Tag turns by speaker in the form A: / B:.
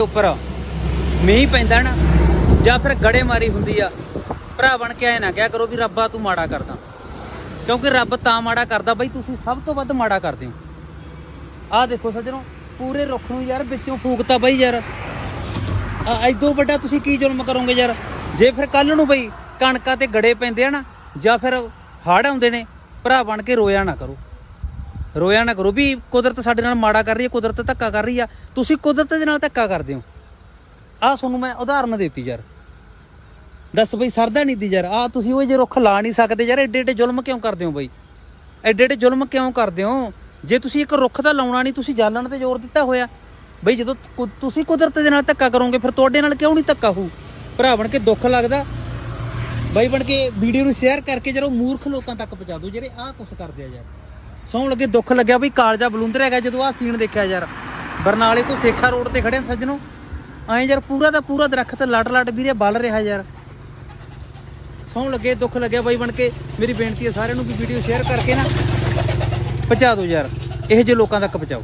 A: ਉੱਪਰ ਮੀਂਹ ਪੈਂਦਾ ਨਾ, ਜਾਂ ਫਿਰ ਗੜੇ ਮਾਰੀ ਹੁੰਦੀ ਆ, ਭਰਾ ਬਣ ਕੇ ਐ ਨਾ ਕਿਹਾ ਕਰੋ ਵੀ ਰੱਬਾ ਤੂੰ ਮਾੜਾ ਕਰਦਾ। ਕਿਉਂਕਿ ਰੱਬ ਤਾਂ ਮਾੜਾ ਕਰਦਾ, ਬਈ ਤੁਸੀਂ ਸਭ ਤੋਂ ਵੱਧ ਮਾੜਾ ਕਰਦੇ ਹੋ। ਆਹ ਦੇਖੋ ਸੱਜਣੋ, ਪੂਰੇ ਰੁੱਖ ਨੂੰ ਯਾਰ ਵਿੱਚੋਂ ਫੂਕਤਾ ਬਈ ਯਾਰ। ਆ ਐਦੋਂ ਵੱਡਾ ਤੁਸੀਂ ਕੀ ਜ਼ੁਲਮ ਕਰੋਗੇ ਯਾਰ? ਜੇ ਫਿਰ ਕੱਲ ਨੂੰ ਬਈ ਕਣਕਾਂ ਤੇ ਗੜੇ ਪੈਂਦੇ ਆ ਨਾ, ਜਾਂ ਫਿਰ ਹੜ੍ਹ ਆਉਂਦੇ ਨੇ, ਭਰਾ ਬਣ ਕੇ ਰੋਇਆ ਨਾ ਕਰੋ। ਰੋਇਆ ਨਾ ਕਰੋ ਵੀ ਕੁਦਰਤ ਸਾਡੇ ਨਾਲ ਮਾੜਾ ਕਰ ਰਹੀ ਹੈ, ਕੁਦਰਤ ਧੱਕਾ ਕਰ ਰਹੀ ਆ। ਤੁਸੀਂ ਕੁਦਰਤ ਦੇ ਨਾਲ ਧੱਕਾ ਕਰਦੇ ਹੋ। ਆਹ ਤੁਹਾਨੂੰ ਮੈਂ ਉਦਾਹਰਨ ਦਿੱਤੀ ਯਾਰ। ਦੱਸ ਬਈ, ਸਰਦਾ ਨਹੀਂ ਦੀ ਯਾਰ। ਆਹ ਤੁਸੀਂ ਉਹ ਜੇ ਰੁੱਖ ਲਾ ਨਹੀਂ ਸਕਦੇ ਯਾਰ ਐਡੇ ਐਡੇ ਜ਼ੁਲਮ ਕਿਉਂ ਕਰਦੇ ਹੋ ਬਈ? ਐਡੇ ਐਡੇ ਜ਼ੁਲਮ ਕਿਉਂ ਕਰਦੇ ਹੋ? ਜੇ ਤੁਸੀਂ ਇੱਕ ਰੁੱਖ ਦਾ ਲਾਉਣਾ ਨਹੀਂ, ਤੁਸੀਂ ਜਾਲਣ ਤੇ ਜ਼ੋਰ ਦਿੱਤਾ ਹੋਇਆ। ਬਈ ਜਦੋਂ ਕੁ- ਤੁਸੀਂ ਕੁਦਰਤ ਦੇ ਨਾਲ ਧੱਕਾ ਕਰੋਗੇ, ਫਿਰ ਤੁਹਾਡੇ ਨਾਲ ਕਿਉਂ ਨਹੀਂ ਧੱਕਾ ਹੋਊ? ਭਰਾ ਬਣ ਕੇ ਦੁੱਖ ਲੱਗਦਾ। ਬਾਈ ਬਣ ਕੇ ਵੀਡੀਓ ਨੂੰ ਸ਼ੇਅਰ ਕਰਕੇ ਜਦੋਂ ਮੂਰਖ ਲੋਕਾਂ ਤੱਕ ਪਹੁੰਚਾ ਦਿਓ ਜਿਹੜੇ ਆਹ ਕੁਛ ਕਰਦੇ ਆ ਯਾਰ। ਸੌਣ ਲੱਗੇ ਦੁੱਖ ਲੱਗਿਆ ਬਈ ਕਾਲਜਾ ਬਲੂੰਦਰ ਹੈਗਾ ਜਦੋਂ ਆਹ ਸੀਨ ਦੇਖਿਆ ਯਾਰ। ਬਰਨਾਲੇ ਤੋਂ ਸੇਖਾ ਰੋਡ ਤੇ ਖੜੇ ਆ ਸੱਜਣੋ। ਐਂ ਯਾਰ ਪੂਰਾ ਦਾ ਪੂਰਾ ਦਰਖਤ ਲੜ ਲੜ ਵੀਰੇ ਬਲ ਰਿਹਾ ਯਾਰ। ਸੌਣ ਲੱਗੇ, ਦੁੱਖ ਲੱਗਿਆ ਬਾਈ ਬਣ ਕੇ। ਮੇਰੀ ਬੇਨਤੀ ਹੈ ਸਾਰਿਆਂ ਨੂੰ ਵੀ ਵੀਡੀਓ ਸ਼ੇਅਰ ਕਰਕੇ ਨਾ ਪਹੁੰਚਾ ਦਿਓ ਯਾਰ। ਇਹੋ ਜਿਹੇ ਲੋਕਾਂ ਤੱਕ ਪਹੁੰਚਾਓ।